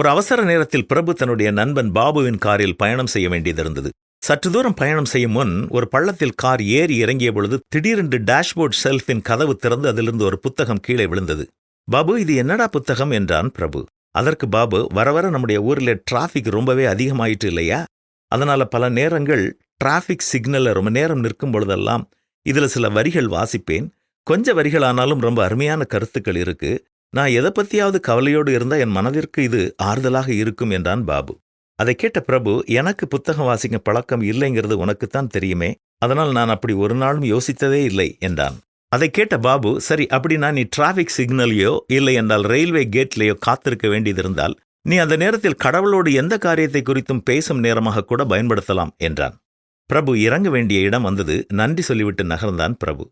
ஒரு அவசர நேரத்தில் பிரபு தன்னுடைய நண்பன் பாபுவின் காரில் பயணம் செய்ய வேண்டியதிருந்தது. சற்று தூரம் பயணம் செய்யும் முன் ஒரு பள்ளத்தில் கார் ஏறி இறங்கிய பொழுது திடீரென்று டேஷ்போர்ட் செல்ஃபின் கதவு திறந்து அதிலிருந்து ஒரு புத்தகம் கீழே விழுந்தது. பாபு இது என்னடா புத்தகம்? என்றான் பிரபு. அதற்கு பாபு வர வர நம்முடைய ஊரில் டிராஃபிக் ரொம்பவே அதிகமாயிட்டு இல்லையா? அதனால பல நேரங்கள் டிராஃபிக் சிக்னல்ல ரொம்ப நேரம் நிற்கும் பொழுதெல்லாம் இதுல சில வரிகள் வாசிப்பேன். கொஞ்ச வரிகள் ஆனாலும் ரொம்ப அருமையான கருத்துக்கள் இருக்கு. நான் எதை பத்தியாவது கவலையோடு இருந்தால் என் மனதிற்கு இது ஆறுதலாக இருக்கும் என்றான் பாபு. அதை கேட்ட பிரபு எனக்கு புத்தகம் வாசிக்க பழக்கம் இல்லைங்கிறது உனக்குத்தான் தெரியுமே அதனால் நான் அப்படி ஒரு நாளும் யோசித்ததே இல்லை என்றான். அதை கேட்ட பாபு சரி அப்படின்னா நீ டிராஃபிக் சிக்னலையோ இல்லை என்றால் ரயில்வே கேட்லேயோ காத்திருக்க வேண்டியதிருந்தால் நீ அந்த நேரத்தில் கடவுளோடு எந்த காரியத்தை குறித்தும் பேசும் நேரமாக கூட பயன்படுத்தலாம் என்றான். பிரபு இறங்க வேண்டிய இடம் வந்தது நன்றி சொல்லிவிட்டு நகர்ந்தான் பிரபு.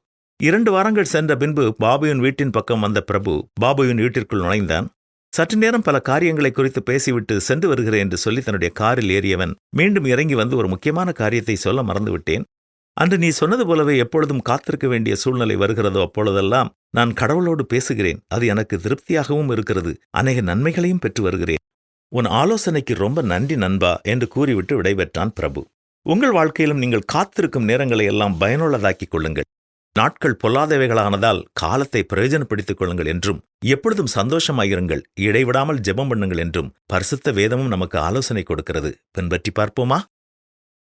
இரண்டு வாரங்கள் சென்ற பின்பு பாபுவின் வீட்டின் பக்கம் வந்த பிரபு பாபுவின் வீட்டிற்குள் நுழைந்தான். சற்று நேரம் பல காரியங்களை குறித்து பேசிவிட்டு சென்று வருகிறேன் என்று சொல்லி தன்னுடைய காரில் ஏறியவன் மீண்டும் இறங்கி வந்து ஒரு முக்கியமான காரியத்தை சொல்ல மறந்துவிட்டேன். அன்று நீ சொன்னது போலவே எப்பொழுதும் காத்திருக்க வேண்டிய சூழ்நிலை வருகிறதோ அப்பொழுதெல்லாம் நான் கடவுளோடு பேசுகிறேன். அது எனக்கு திருப்தியாகவும் இருக்கிறது. அநேக நன்மைகளையும் பெற்று வருகிறேன். உன் ஆலோசனைக்கு ரொம்ப நன்றி நண்பா என்று கூறிவிட்டு விடைபெற்றான் பிரபு. உங்கள் வாழ்க்கையிலும் நீங்கள் காத்திருக்கும் நேரங்களை எல்லாம் பயனுள்ளதாக்கிக் கொள்ளுங்கள். நாட்கள் பொல்லாதவைகளானதால் காலத்தை பிரயோஜனப்படுத்திக் கொள்ளுங்கள் என்றும் எப்பொழுதும் சந்தோஷமாயிருங்கள் இடைவிடாமல் ஜெபம் பண்ணுங்கள் என்றும் பரிசுத்த வேதமும் நமக்கு ஆலோசனை கொடுக்கிறது. பின்பற்றி பார்ப்போமா?